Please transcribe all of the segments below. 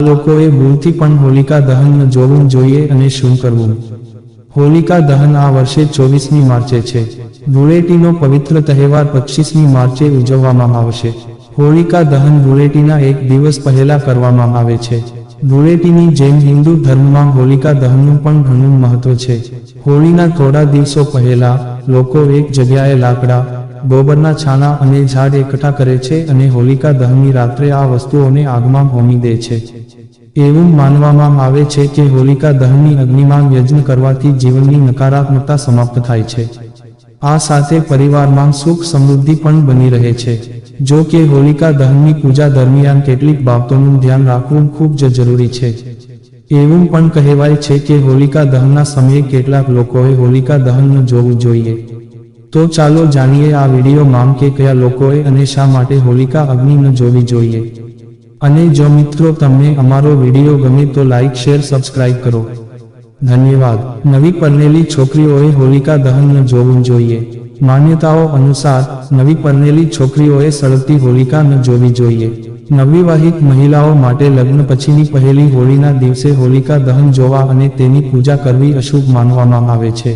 લોકોએ ભૂલથી પણ હોલિકા દહન જોવું જોઈએ અને શું કરવું? હોલિકા દહન આ વર્ષે ચોવીસમી માર્ચે છે. ધૂળેટીનો પવિત્ર તહેવાર પચીસમી માર્ચે ઉજવવામાં આવશે. હોલિકા દહન ધૂળેટીના એક દિવસ પહેલા કરવામાં આવે છે. ધૂળેટીની જેમ હિન્દુ ધર્મમાં હોલિકા દહનનું પણ ઘણું મહત્વ છે. હોળીના થોડા દિવસો પહેલા લોકો એક જગ્યાએ લાકડા ગોબરના છાણા અને ઝાડ એકઠા કરે છે અને હોલિકા દહનની રાત્રે આ વસ્તુઓને આગમાં હોમી દે છે. એવું માનવામાં આવે છે કે હોલિકા દહનની અગ્નિમાં યજ્ઞ કરવાથી જીવનની નકારાત્મકતા સમાપ્ત થાય છે. આ સાથે પરિવારમાં સુખ સમૃદ્ધિ પણ બની રહે છે. જો કે હોલિકા દહનની પૂજા દરમિયાન કેટલીક બાબતોનું ધ્યાન રાખવું ખૂબ જ જરૂરી છે. એવું પણ કહેવાય છે કે હોલિકા દહનના સમયે કેટલાક લોકોએ હોલિકા દહનનું જોવું જોઈએ. તો ચાલો જાણીએ આ વિડીયોમાં કે કયા લોકોએ અને શા માટે હોલિકા અગ્નિ ન જોવી જોઈએ. અને જો મિત્રો તમને અમારો વીડિયો ગમે તો લાઇક શેર સબસ્ક્રાઇબ કરો. ધન્યવાદ. નવી પરનેલી છોકરીઓએ હોલિકા દહન ન જોવું જોઈએ. માન્યતાઓ અનુસાર, નવી પરનેલી છોકરીઓએ સળગતી હોલિકા ન જોવી જોઈએ. નવવિવાહિત મહિલાઓ માટે લગ્ન પછીની પહેલી હોળીના દિવસે હોલિકા દહન જોવા અને તેની પૂજા કરવી અશુભ માનવામાં આવે છે.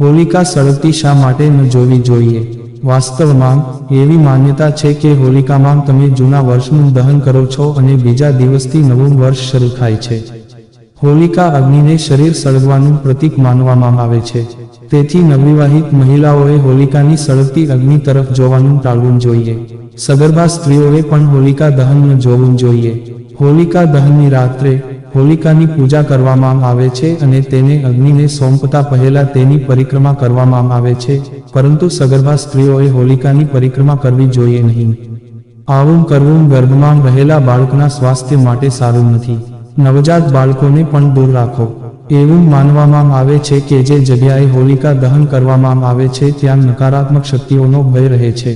હોલિકા સળગતી શા માટે ન જોવી જોઈએ? વાસ્તવમાં એવી માન્યતા છે કે હોલિકામાં તમે જૂના વર્ષનું દહન કરો છો અને બીજા દિવસથી નવું વર્ષ શરૂ થાય છે. હોલિકા અગ્નિને શરીર સળગવાનું પ્રતીક માનવામાં આવે છે. તેથી નવવિવાહિત મહિલાઓએ હોલિકાની સળગતી અગ્નિ તરફ જોવાનું ટાળવું જોઈએ. સગર્ભા સ્ત્રીઓએ પણ હોલિકા દહન ન જોવું જોઈએ. હોલિકા દહનની રાત્રે હોલિકાની પૂજા કરવામાં આવે છે અને તેને અગ્નિને સોંપતા પહેલા તેની પરિક્રમા કરવામાં આવે છે, પરંતુ સગર્ભા સ્ત્રીઓએ હોલિકાની પરિક્રમા કરવી જોઈએ નહીં. આવું કરવું ગર્ભમાં રહેલા બાળકના સ્વાસ્થ્ય માટે સારું નથી. નવજાત બાળકોને પણ દૂર રાખો. એવું માનવામાં આવે છે કે જે જગ્યાએ હોલિકા દહન કરવામાં આવે છે, ત્યાં નકારાત્મક શક્તિઓનો ભય રહે છે.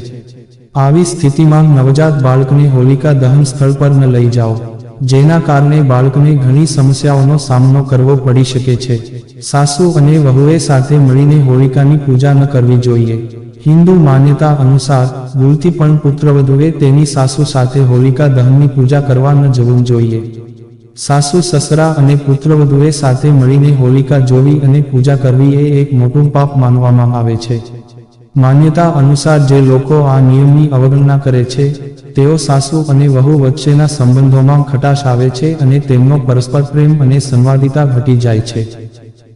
આવી સ્થિતિમાં નવજાત બાળકને હોલિકા દહન સ્થળ પર ન લઈ જાઓ. જેના કારણે બાળકને ઘણી સમસ્યાઓનો સામનો કરવો પડી શકે છે. સાસુ અને વહુએ સાથે મળીને હોલિકાની પૂજા ન કરવી જોઈએ. હિન્દુ માન્યતા અનુસાર ભૂલથી પણ પુત્રવધુએ તેની સાસુ સાથે હોલિકા દહનની પૂજા કરવા ન જવું જોઈએ. સાસુ સસરા અને પુત્રવધુએ સાથે મળીને હોલિકા જોવી અને પૂજા કરવી એ એક મોટું પાપ માનવામાં આવે છે. માન્યતા અનુસાર જે લોકો આ નિયમની અવગણના કરે છે તેઓ સાસુ અને વહુ વચ્ચેના સંબંધોમાં ખટાશ આવે છે અને તેમનો પરસ્પર પ્રેમ અને સંવાદિતા ઘટી જાય છે.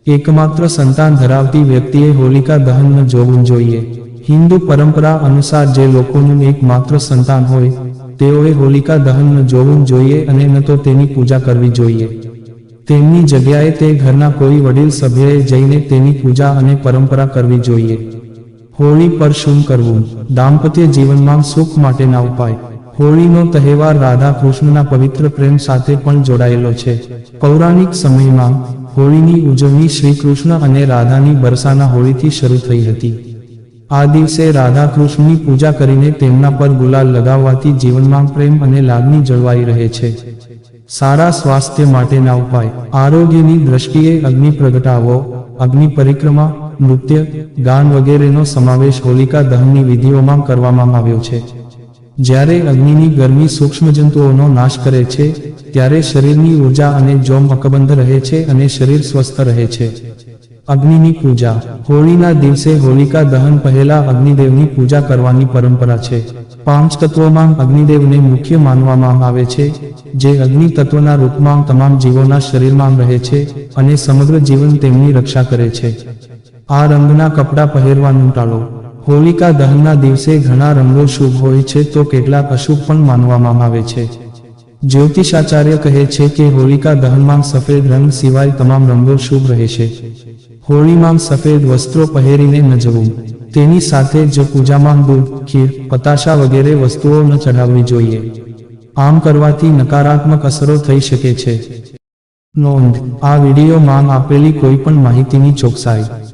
એકમાત્ર સંતાન ધરાવતી વ્યક્તિએ હોલિકા દહન ન જોવું જોઈએ. હિન્દુ પરંપરા અનુસાર જે લોકોનું એકમાત્ર સંતાન હોય, તેઓએ હોલિકા દહન જોવું જોઈએ અને ન તો તેની પૂજા કરવી જોઈએ. તેમની જગ્યાએ તે ઘરના કોઈ વડીલ સભ્યએ જઈને તેની પૂજા અને પરંપરા કરવી જોઈએ. હોળી પર શું કરવું. દાંપત્ય જીવનમાં સુખ માટેના ઉપાય. હોળીનો તહેવાર રાધા કૃષ્ણના પવિત્ર પ્રેમ સાથે પણ જોડાયેલો છે. પૌરાણિક સમયમાં હોળીની ઉજવણી શ્રી કૃષ્ણ અને રાધાની બરસાના હોળીથી શરૂ થઈ હતી. આ દિવસે રાધા કૃષ્ણની પૂજા કરીને તેમના પર ગુલાલ લગાવવાથી જીવનમાં પ્રેમ અને લાગણી જળવાઈ રહે છે. સારા સ્વાસ્થ્ય માટેના ઉપાય. આરોગ્યની દ્રષ્ટિએ અગ્નિ પ્રગટાવો. અગ્નિ પરિક્રમા. નૃત્ય, ગાન વગેરેનો સમાવેશ હોલિકા દહનની વિધિઓમાં કરવામાં આવ્યો છે. જ્યારે અગ્નિની ગરમી સૂક્ષ્મજંતુઓનો નાશ કરે છે, ત્યારે શરીરની ઊર્જા અને જોમ અકબંધ રહે છે અને શરીર સ્વસ્થ રહે છે. અગ્નિની પૂજા. હોળીના દિવસે હોલિકા દહન પહેલા અગ્નિદેવની પૂજા કરવાની પરંપરા છે. પાંચ તત્વોમાં અગ્નિદેવને મુખ્ય માનવામાં આવે છે, જે અગ્નિ તત્વના રૂપમાં તમામ જીવોના શરીરમાં રહે છે અને સમગ્ર જીવન તેમની રક્ષા કરે છે. આ રંગના કપડાં પહેરવાનું ટાળો. હોલિકા દહનના દિવસે ઘણા રંગો શુભ હોય છે તો કેટલાક અશુભ પણ માનવામાં આવે છે. જ્યોતિષાચાર્ય કહે છે કે હોલિકા દહનમાં સફેદ રંગ સિવાય તમામ રંગો શુભ રહે છે. હોળીમાં સફેદ વસ્ત્રો પહેરીને ન જવું. તેની સાથે જ પૂજામાં દૂધ, ખીર, પતાશા વગેરે વસ્તુઓ ન ચઢાવવી જોઈએ. આમ કરવાથી નકારાત્મક અસરો થઈ શકે છે. નોંધ, આ વિડીયોમાં આપેલી કોઈ પણ માહિતીની ચોકસાઈ.